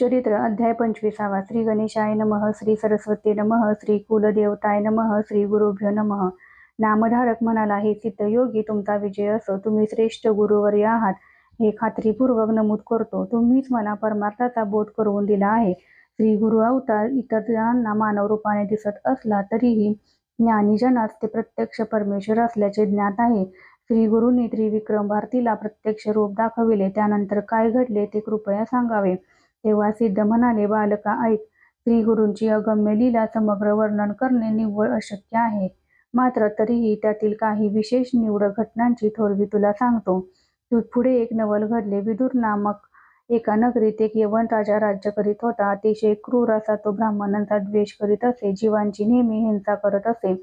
चरित्र अध्याय पंचवीसावा. श्री गणेशाय नमः श्री सरस्वती नमः श्री कुलदेवताय नमः श्री गुरुभ्यो नमः. नामधारक म्हणाला हे सिद्धयोगी तुमचा विजय असो. तुम्ही श्रेष्ठ गुरुवर्य आहात. हे खात्रीपूर्वक नमूद करतो. तुम्हीच मला परमार्थाचा बोध करून दिला आहे. श्री गुरु अवतार इतरांना मानव रूपाने दिसत असला तरीही ज्ञानीजनास ते प्रत्यक्ष परमेश्वर असल्याचे ज्ञात आहे. श्री गुरुनी त्रिविक्रम भारतीला प्रत्यक्ष रूप दाखविले. त्यानंतर काय घडले ते कृपया सांगावे. तेव्हा सिद्ध म्हणाले बालका ऐक. श्री गुरूंची अगम्य लीला समग्र वर्णन करणे निव्वळ अशक्य आहे. मात्र तरीही त्यातील काही विशेष निवड घटनांची थोरवी तुला सांगतो. तू पुढे एक नवल घडले. विदुर नामक एका नगरीत एक यवन राजा राज्य करीत होता. अतिशय क्रूर असा तो ब्राह्मणांचा द्वेष करीत असे. जीवांची नेहमी हिंसा करत असे.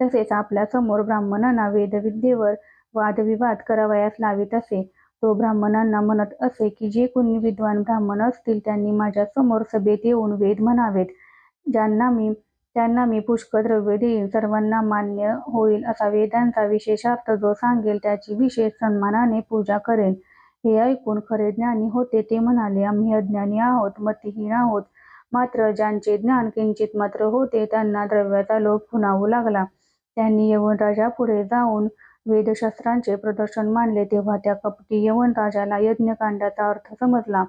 तसेच आपल्यासमोर ब्राह्मणांना वेदविद्येवर वादविवाद करावयास लावित असे. तो ब्राह्मणांना म्हणत असे की जे कोणी विद्वान ब्राह्मण असतील त्यांनी माझ्यासमोर सभेत येऊन वेद म्हणावेत. ज्यांना मी त्यांना मी पुष्कळ द्रव्य देईन. सर्वांना मान्य होईल असा वेदांचा विशेषार्थ जो सांगेल त्याची विशेष सन्मानाने पूजा करेन हे ऐकून खरे ज्ञानी होते. ते म्हणाले आम्ही अज्ञानी आहोत मतीहीन आहोत. मात्र ज्यांचे ज्ञान किंचित मात्र होते त्यांना द्रव्याचा लोभ खुणावू लागला. त्यांनी राजा पुढे जाऊन वेदशास्त्रांचे प्रदर्शन मानले तेव्हा त्या कपटी यवन राजाला यज्ञकांडाचा अर्थ समजला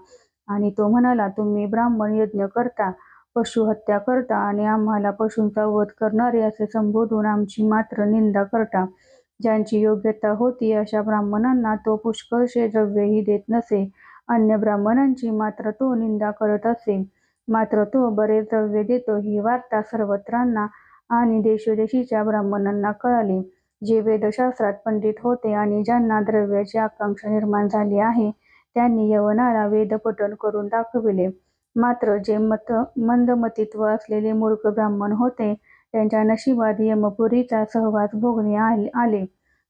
आणि तो म्हणाला तुम्ही ब्राह्मण यज्ञ करता पशु हत्या करता आणि आम्हाला पशूंचा वध करणारे असे संबोधून आमची मात्र निंदा करता. ज्यांची योग्यता होती अशा ब्राह्मणांना तो पुष्कळशे द्रव्यही देत नसे. अन्य ब्राह्मणांची मात्र तो निंदा करत असे. मात्र तो बरेच द्रव्य देतो ही वार्ता सर्वत्रांना आणि देशोदेशीच्या ब्राह्मणांना कळाली. जे वेदशास्त्रात पंडित होते आणि ज्यांना द्रव्याची आकांक्षा निर्माण झाली आहे त्यांनी यवनाला वेदपठण करून दाखविले. मात्र जे मत मंदमतित्व असलेले मूर्ख ब्राह्मण होते त्यांच्या नशिबात यमपुरीचा सहवास भोगणे आले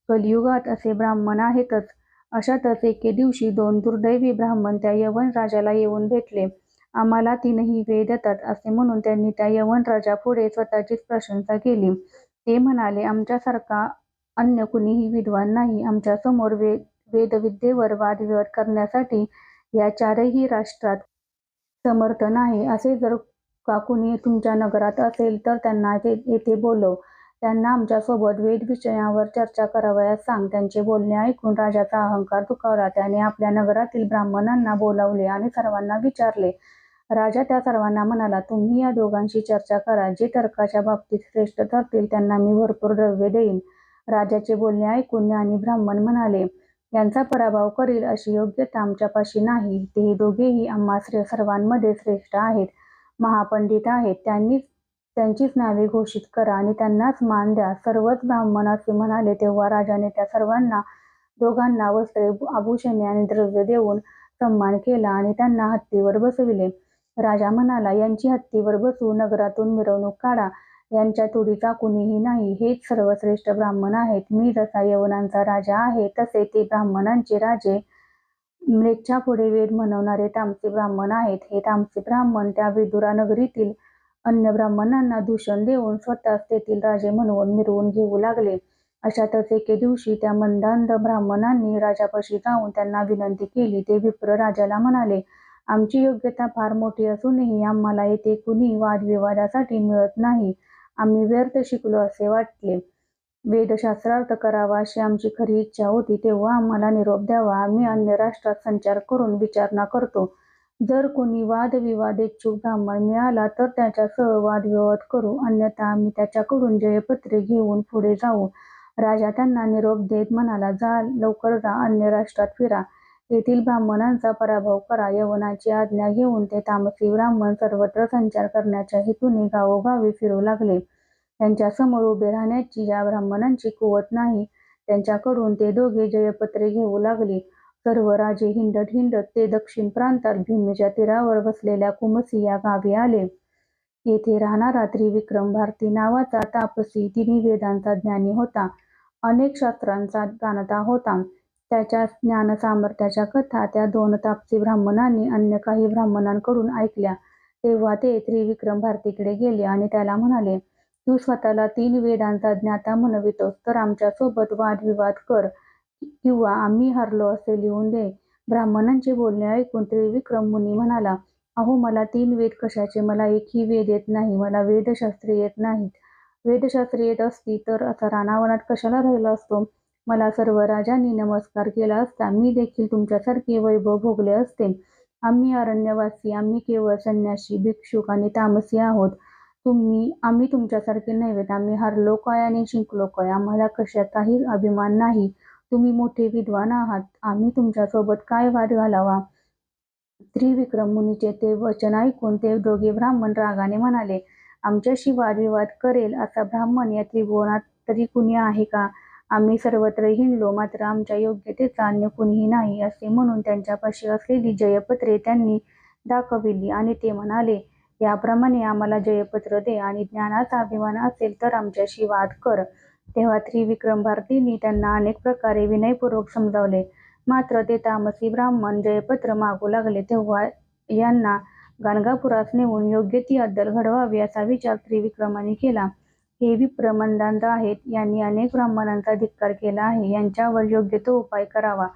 कलियुगात असे ब्राह्मण आहेतच. अशातच एके दिवशी दोन दुर्दैवी ब्राह्मण त्या यवन राजाला येऊन भेटले. आम्हाला तीनही वेद येतात असे म्हणून त्यांनी त्या यवन राजा पुढे स्वतःचीच प्रशंसा केली. ते म्हणाले आमच्यासारखा अन्य कुणीही विद्वान नाही. आमच्यासमोर वेद वे वेदविद्येवर वादविवाद करण्यासाठी या चारही राष्ट्रात समर्थ नाही. असे जर का कुणी तुमच्या नगरात असेल तर त्यांना येथे बोलव. त्यांना आमच्यासोबत वेद विषयावर चर्चा करावयास सांग. त्यांचे बोलणे ऐकून राजाचा अहंकार दुखावला. त्याने आपल्या नगरातील ब्राह्मणांना बोलावले आणि सर्वांना विचारले. राजा त्या सर्वांना म्हणाला तुम्ही या दोघांशी चर्चा करा. जे तर्काच्या बाबतीत श्रेष्ठ ठरतील त्यांना मी भरपूर द्रव्य देईन. राजाचे बोलणे ऐकून ज्ञानी ब्राह्मण म्हणाले यांचा पराभव करील अशी योग्यता आमच्यापाशी नाही. ते दोघेही आम्हा सर्वांमध्ये श्रेष्ठ आहेत. महापंडित आहेत. त्यांनीच त्यांचीच नावे घोषित करा आणि त्यांनाच मान द्या. सर्वच ब्राह्मण असे म्हणाले तेव्हा राजाने त्या सर्वांना दोघांना वस्त्रे आभूषणे आणि द्रव्य देऊन सन्मान केला आणि त्यांना हत्तीवर बसविले. राजा म्हणाला यांची हत्तीवर बसू नगरातून मिरवणूक काढा. यांच्या तुडीचा कुणीही नाही. हेच सर्वश्रेष्ठ ब्राह्मण आहेत. मी जसा यवनांचा राजा आहे तसे ते ब्राह्मणांचे राजे. मृच्छा पुढे वेद म्हणवणारे तामसी ब्राह्मण आहेत. हे तामसी ब्राह्मण त्या विदुरा नगरीतील अन्य ब्राह्मणांना दूषण देऊन स्वतःच तेथील राजे म्हणून मिरवून घेऊ लागले. अशातच एके दिवशी त्या मंदांध ब्राह्मणांनी राजापाशी जाऊन त्यांना विनंती केली. ते विप्र राजाला म्हणाले आमची योग्यता फार मोठी असूनही आम्हाला येथे कुणी वादविवादासाठी मिळत नाही. आम्ही व्यर्थ शिकलो असे वाटले. वेदशास्त्रार्थ करावा अशी आमची खरी इच्छा होती तेव्हा आम्हाला निरोप द्यावा. आम्ही अन्य राष्ट्रात संचार करून विचारणा करतो. जर कोणी वादविवाद इच्छुक ब्राह्मण मिळाला तर त्याच्यासह वादविवाद करू. अन्यथा आम्ही त्याच्याकडून जयपत्रे घेऊन पुढे जाऊ. राजा त्यांना निरोप देत म्हणाला जा लवकर जा. अन्य राष्ट्रात फिरा. येथील ब्राह्मणांचा पराभव करा यवनाची आज्ञा घेऊन ते तामसी ब्राह्मण सर्वत्र संचार करण्याच्या हेतूने गावोगावी फिरू लागले. त्यांच्यासमोर उभे राहण्याची या ब्राह्मणांची कुवत नाही. त्यांच्याकडून ते दोघे जयपत्रे घेऊ लागले. सर्व राजे हिंडत हिंडत ते दक्षिण प्रांतात भीमेच्या तीरावर बसलेल्या कुमसी या गावी आले. येथे राहणारा त्रिविक्रम भारती नावाचा तापसी तिन्ही वेदांचा ज्ञानी होता. अनेक शास्त्रांचा जाणता होता. त्याच्या ज्ञान सामर्थ्याच्या कथा त्या दोन तापसी ब्राह्मणांनी अन्य काही ब्राह्मणांकडून ऐकल्या. तेव्हा ते त्रिविक्रम भारतीकडे गेले आणि त्याला म्हणाले तू स्वतःला तीन वेदांचा ज्ञाता म्हणवितोस तर आमच्यासोबत वादविवाद कर किंवा आम्ही हरलो असे लिहून दे. ब्राह्मणांचे बोलणे ऐकून त्रिविक्रम मुनी म्हणाला अहो मला तीन वेद कशाचे? मला एकही वेद येत नाही मला वेदशास्त्रे येत नाहीत. वेदशास्त्रे येत असती तर असा रानावनात कशाला राहिला असतो? मला सर्व राजांनी नमस्कार केला असता. मी देखील तुमच्यासारखे वैभव भोगले असते. आम्ही अरण्यवासी आम्ही केवळ संन्यासी भिक्षुक आणि तामसी आहोत. तुम्ही आम्ही तुमच्यासारखे नव्हेत आम्ही हरलो काय आणि जिंकलो काय? आम्हाला कशाचाही अभिमान नाही. तुम्ही मोठे विद्वान आहात. आम्ही तुमच्यासोबत काय वाद घालावा? त्रिविक्रम मुनीचे ते वचन ऐकून ते दोघे ब्राह्मण रागाने म्हणाले आमच्याशी वादविवाद करेल असा ब्राह्मण या त्रिभुवनात तरी कुणी आहे का? आम्ही सर्वत्र हिंडलो मात्र आमच्या योग्यतेचा अन्य कुणीही नाही असे म्हणून त्यांच्यापाशी असलेली जयपत्रे त्यांनी दाखविली आणि ते म्हणाले याप्रमाणे आम्हाला जयपत्र दे आणि ज्ञानाचा अभिमान असेल तर आमच्याशी वाद कर. तेव्हा त्रिविक्रम भारतींनी त्यांना अनेक प्रकारे विनयपूर्वक समजावले. मात्र ते तामसी ब्राह्मण जयपत्र मागू लागले तेव्हा यांना गाणगापुरास नेऊन योग्य ती अद्दल घडवावी असा विचार त्रिविक्रमाने केला. हे विप्र मंदांत आहेत. यांनी अनेक ब्राह्मणांचा धिक्कार केला आहे. यांच्यावर योग्य तो उपाय करावा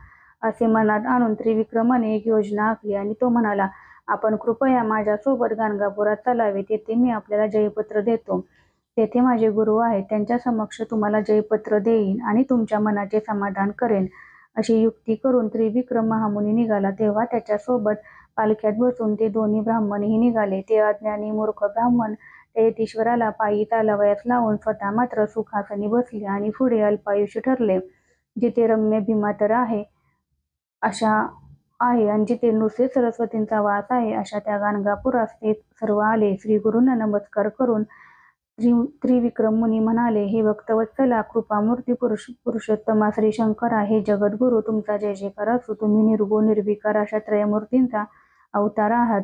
असे मनात आणून त्रिविक्रमाने एक योजना आखली आणि तो म्हणाला आपण कृपया माझ्यासोबत गाणगापुरात चालावे तेथे मी आपल्याला जयपत्र देतो. तेथे माझे गुरु आहेत. त्यांच्या समक्ष तुम्हाला जयपत्र देईन आणि तुमच्या मनाचे समाधान करेन. अशी युक्ती करून त्रिविक्रम महामुनी निघाला. तेव्हा त्याच्यासोबत पालख्यात बसून ते दोन्ही ब्राह्मणही निघाले. ते अज्ञानी मूर्ख ब्राह्मण यतीश्वराला पायी तालावयात लावून स्वतः मात्र सुखासनी बसले आणि पुढे अल्पायुष्य ठरले. जिथे रम्य भीमातर आहे अशा आहे आणि जिथे नुसते सरस्वतींचा वास आहे अशा त्या गाणगापुरास ते सर्व आले. श्री गुरूंना नमस्कार करून त्रि त्रिविक्रम मुनी म्हणाले हे भक्तवत्सला कृपामूर्ती पुरुष पुरुषोत्तमा श्री शंकरा हे जगद्गुरु तुमचा जय जयकार असो. तुम्ही निर्गुण निर्विकार अशा त्रयमूर्तींचा अवतार आहात.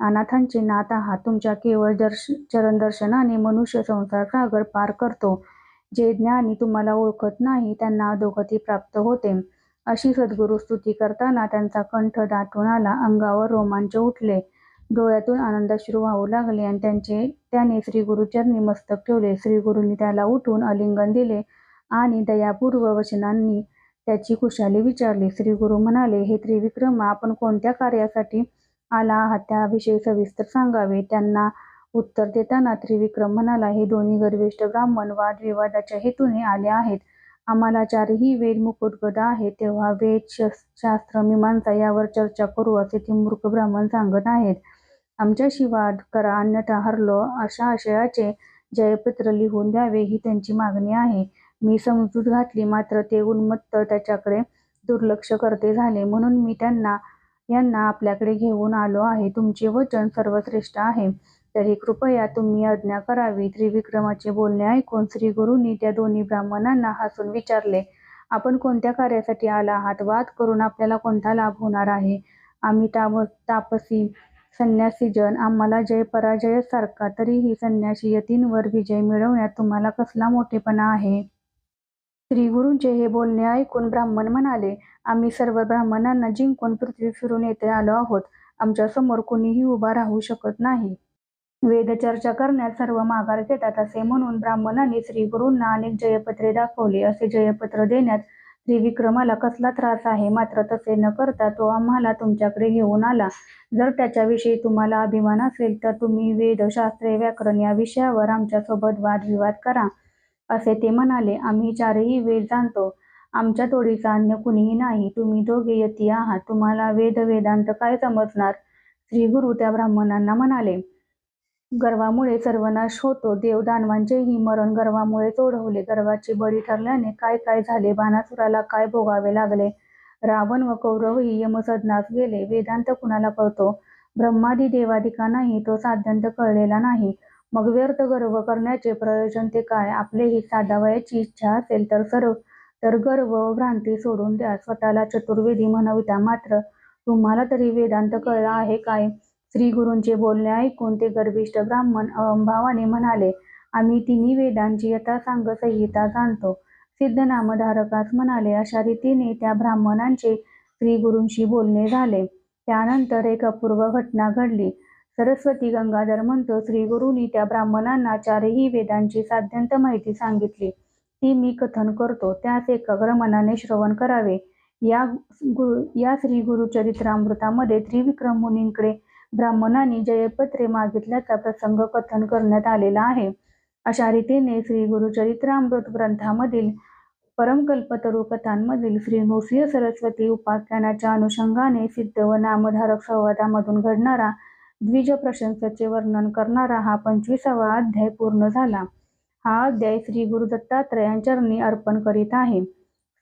अनाथांचे नाथ आहात. तुमच्या केवळ दर्श चरण दर्शनाने मनुष्य संसार सागर पार करतो. जे ज्ञानी तुम्हाला ओळखत नाही त्यांना अधोगती प्राप्त होते. अशी सद्गुरु स्तुती करताना त्यांचा कंठ दाटून आला अंगावर रोमांच उठले. डोळ्यातून आनंदाश्रू वाहू लागले आणि त्यांचे त्याने श्री गुरुचरणी मस्तक ठेवले. श्री गुरूंनी त्याला उठून अलिंगन दिले आणि दयापूर्व वचनांनी त्याची कुशाली विचारली. श्री गुरु म्हणाले हे त्रिविक्रमा आपण कोणत्या कार्यासाठी आला. आहात त्याविषयी सविस्तर सांगावे. त्यांना उत्तर देताना त्रिविक्रम म्हणाला हे दोन्ही गर्विष्ठ ब्राह्मण वादविवादाच्या हेतूने आले आहेत. आम्हाला चारही वेद मुकुटगद आहेत. तेव्हा वेद शास्त्र मीमांसा यावर चर्चा करू असे ते मूर्ख ब्राह्मण सांगत आहेत. आमच्याशी वाद करा अन्यथा हरलो. अशा आशयाचे जयपत्र लिहून द्यावे ही त्यांची मागणी आहे. मी समजूत घातली मात्र ते उन्मत्त त्याच्याकडे दुर्लक्ष करते झाले. म्हणून मी त्यांना यांना आपल्याकडे घेऊन आलो आहे. तुमचे वचन सर्वश्रेष्ठ आहे. तरी कृपया तुम्ही आज्ञा करावी. त्रिविक्रमाचे बोलणे ऐकून श्री गुरूंनी त्या दोन्ही ब्राह्मणांना हसून विचारले आपण कोणत्या कार्यासाठी आला आहात? वाद करून आपल्याला कोणता लाभ होणार आहे? आम्ही ताप तापसी संन्यासीजन आम्हाला जय पराजय सारखा तरीही संन्यासी यतींवर विजय मिळवण्यात तुम्हाला कसला मोठेपणा आहे? श्री गुरुंचे हे बोलणे ऐकून ब्राह्मण म्हणाले आम्ही सर्व ब्राह्मणांना जिंकून पृथ्वी फिरून येथे आलो आहोत. आमच्यासमोर कोणीही उभा राहू शकत नाही. वेद चर्चा करण्यात सर्व माघार घेतात असे म्हणून ब्राह्मणांनी श्रीगुरूंना अनेक जयपत्रे दाखवली. असे जयपत्र देण्यात त्रिविक्रमाला कसला त्रास आहे? मात्र तसे न करता तो आम्हाला तुमच्याकडे घेऊन आला. जर त्याच्याविषयी तुम्हाला अभिमान असेल तर तुम्ही वेद शास्त्रे व्याकरण या विषयावर आमच्यासोबत वादविवाद करा असे ते म्हणाले. आम्ही चारही वेद जाणतो. आमच्या तोडीचा अन्य कुणीही नाही. तुम्ही दोघे यती आहात. तुम्हाला वेद वेदांत काय समजणार? श्री गुरु त्या ब्राह्मणांना म्हणाले गर्वामुळे सर्वनाश होतो. देव दानवांचेही मरण गर्वामुळेच ओढवले गर्वाची बळी ठरल्याने काय काय झाले? बाणासुराला काय भोगावे लागले? रावण व कौरवही यमसदनास गेले. वेदांत कुणाला कळतो? ब्रह्मादी देवादिकांनाही तो साध्यंत कळलेला नाही. मग व्यर्थ गर्व करण्याचे प्रयोजन ते काय? आपलेही साधावयाची इच्छा असेल तर सर्व तर गर्व भ्रांती सोडून द्या. स्वतःला चतुर्वेदी म्हणविता मात्र तुम्हाला तरी वेदांत कळला आहे काय? श्री गुरूंचे बोलणे ऐकून ते गर्भिष्ठ ब्राह्मण अहंभावाने म्हणाले आम्ही तिन्ही वेदांची यथा सांग संहिता जाणतो. सिद्ध नामधारकास म्हणाले अशा रीतीने त्या ब्राह्मणांचे श्री गुरूंशी बोलणे झाले. त्यानंतर एक अपूर्व घटना घडली. सरस्वती गंगाधर म्हणतो श्री गुरूंनी त्या ब्राह्मणांना चारही वेदांची साध्यंत माहिती सांगितली. ती मी कथन करतो. त्यास एकाग्र मनाने श्रवण करावे. या गुरु या श्री गुरुचरित्रामृतामध्ये त्रिविक्रम मुनींकडे ब्राह्मणांनी जयपत्रे मागितल्याचा प्रसंग कथन करण्यात आलेला आहे. अशा रीतीने श्री गुरुचरित्रामृत ग्रंथामधील परमकल्पतरू कथांमधील श्री नृसिंह सरस्वती उपाख्यानाच्या अनुषंगाने सिद्ध व नामधारक संवादामधून घडणारा द्विज प्रशंसेचे वर्णन करणारा हा पंचवीसावा अध्याय पूर्ण झाला. हा अध्याय श्री गुरु दत्तात्रयांचरणी अर्पण करीत आहे.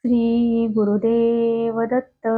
श्री गुरुदेव दत्त.